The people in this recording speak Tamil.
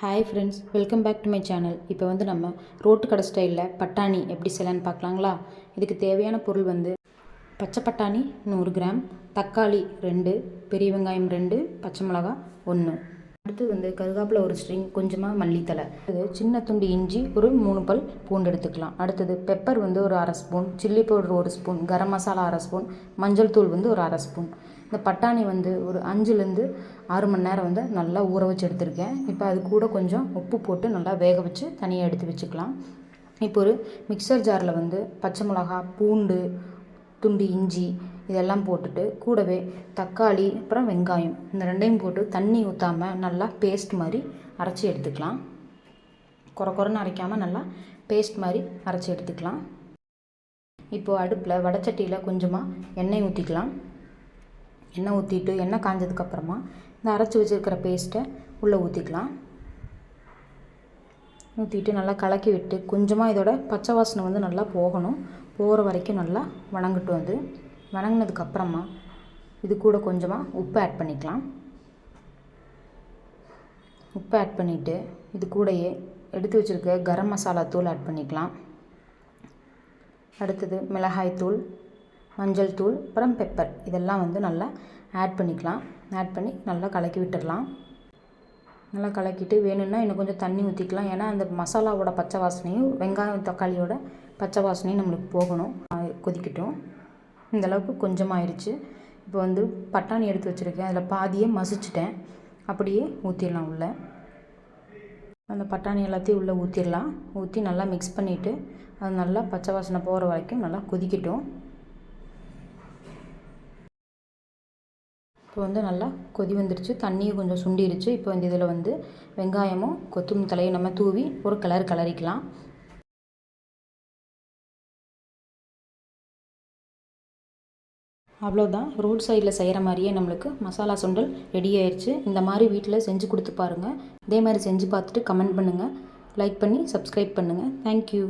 Hi friends welcome back to my channel இப்போ வந்து நம்ம ரோட்டு கடை ஸ்டைலில் பட்டாணி எப்படி செய்யலான்னு பார்க்கலாங்களா? இதுக்கு தேவையான பொருள் வந்து பச்சை பட்டாணி நூறு கிராம் தக்காளி ரெண்டு பெரிய வெங்காயம் ரெண்டு பச்சை மிளகா ஒன்று அடுத்து வந்து கருகாப்பில் ஒரு ஸ்ட்ரிங் கொஞ்சமாக மல்லித்தலை இது சின்ன துண்டு இஞ்சி ஒரு மூணு பல் பூண்டு எடுத்துக்கலாம். அடுத்தது பெப்பர் வந்து ஒரு அரை ஸ்பூன் சில்லி பவுடர் ஒரு ஸ்பூன் கரம் மசாலா அரை ஸ்பூன் மஞ்சள் தூள் வந்து ஒரு அரை ஸ்பூன் இந்த பட்டாணி வந்து ஒரு அஞ்சுலேருந்து ஆறு மணி நேரம் வந்து நல்லா ஊற வச்சு எடுத்திருக்கேன். இப்போ அது கூட கொஞ்சம் உப்பு போட்டு நல்லா வேக வச்சு தனியாக எடுத்து வச்சுக்கலாம். இப்போ ஒரு மிக்சர் ஜாரில் வந்து பச்சை மிளகா பூண்டு துண்டு இஞ்சி இதெல்லாம் போட்டுட்டு கூடவே தக்காளி அப்புறம் வெங்காயம். இந்த ரெண்டையும் போட்டு தண்ணி ஊற்றாமல் நல்லா பேஸ்ட் மாதிரி அரைச்சி எடுத்துக்கலாம். குறை குறைன்னு அரைக்காமல் நல்லா பேஸ்ட் மாதிரி அரைச்சி எடுத்துக்கலாம். இப்போது அடுப்பில் வடச்சட்டியில் கொஞ்சமாக எண்ணெய் ஊற்றிக்கலாம் எண்ணெய் ஊற்றிட்டு எண்ணெய் காஞ்சதுக்கப்புறமா இந்த அரைச்சி வச்சுருக்கிற பேஸ்ட்டை உள்ளே ஊற்றிக்கலாம் ஊற்றிட்டு நல்லா கலக்கி விட்டு கொஞ்சமாக இதோட பச்சை வாசனை வந்து நல்லா போகணும். போகிற வரைக்கும் நல்லா வணங்கட்டும் அது. வணங்கினதுக்கப்புறமா இது கூட கொஞ்சமாக உப்பு ஆட் பண்ணிக்கலாம். உப்பு ஆட் பண்ணிவிட்டு இது கூடயே எடுத்து வச்சுருக்க கரம் மசாலா தூள் ஆட் பண்ணிக்கலாம். அடுத்தது மிளகாய் தூள் மஞ்சள் தூள் அப்புறம் பெப்பர் இதெல்லாம் வந்து நல்லா ஆட் பண்ணிக்கலாம். ஆட் பண்ணி நல்லா கலக்கி விட்டுடலாம். நல்லா கலக்கிட்டு வேணும்னா இன்னும் கொஞ்சம் தண்ணி ஊற்றிக்கலாம் ஏன்னா அந்த மசாலாவோட பச்சை வாசனையும் வெங்காயம் தக்காளியோட பச்சை வாசனையும் நம்மளுக்கு போகணும். கொதிக்கட்டும். இந்தளவுக்கு கொஞ்சமாகிடுச்சு இப்போ வந்து பட்டாணி எடுத்து வச்சுருக்கேன். அதில் பாதியே மசிச்சிட்டேன். அப்படியே ஊற்றிடலாம் உள்ளே. அந்த பட்டாணி எல்லாத்தையும் உள்ளே ஊற்றிடலாம் ஊற்றி நல்லா மிக்ஸ் பண்ணிவிட்டு அது நல்லா பச்சை வாசனை போகிற வரைக்கும் நல்லா கொதிக்கட்டும். இப்போ வந்து நல்லா கொதி வந்துருச்சு தண்ணியும் கொஞ்சம் சுண்டிருச்சு இப்போ வந்து இதில் வந்து வெங்காயமும் கொத்தும் தலையும் நம்ம தூவி ஒரு கலர் கலரிக்கலாம். அவ்வளோதான் ரோட் சைடில் செய்கிற மாதிரியே நம்மளுக்கு மசாலா சுண்டல் ரெடி ஆயிடுச்சு இந்த மாதிரி வீட்டில் செஞ்சு கொடுத்து பாருங்கள் இதே மாதிரி செஞ்சு பார்த்துட்டு கமெண்ட் பண்ணுங்கள் லைக் பண்ணி சப்ஸ்கிரைப் பண்ணுங்கள் தேங்க்யூ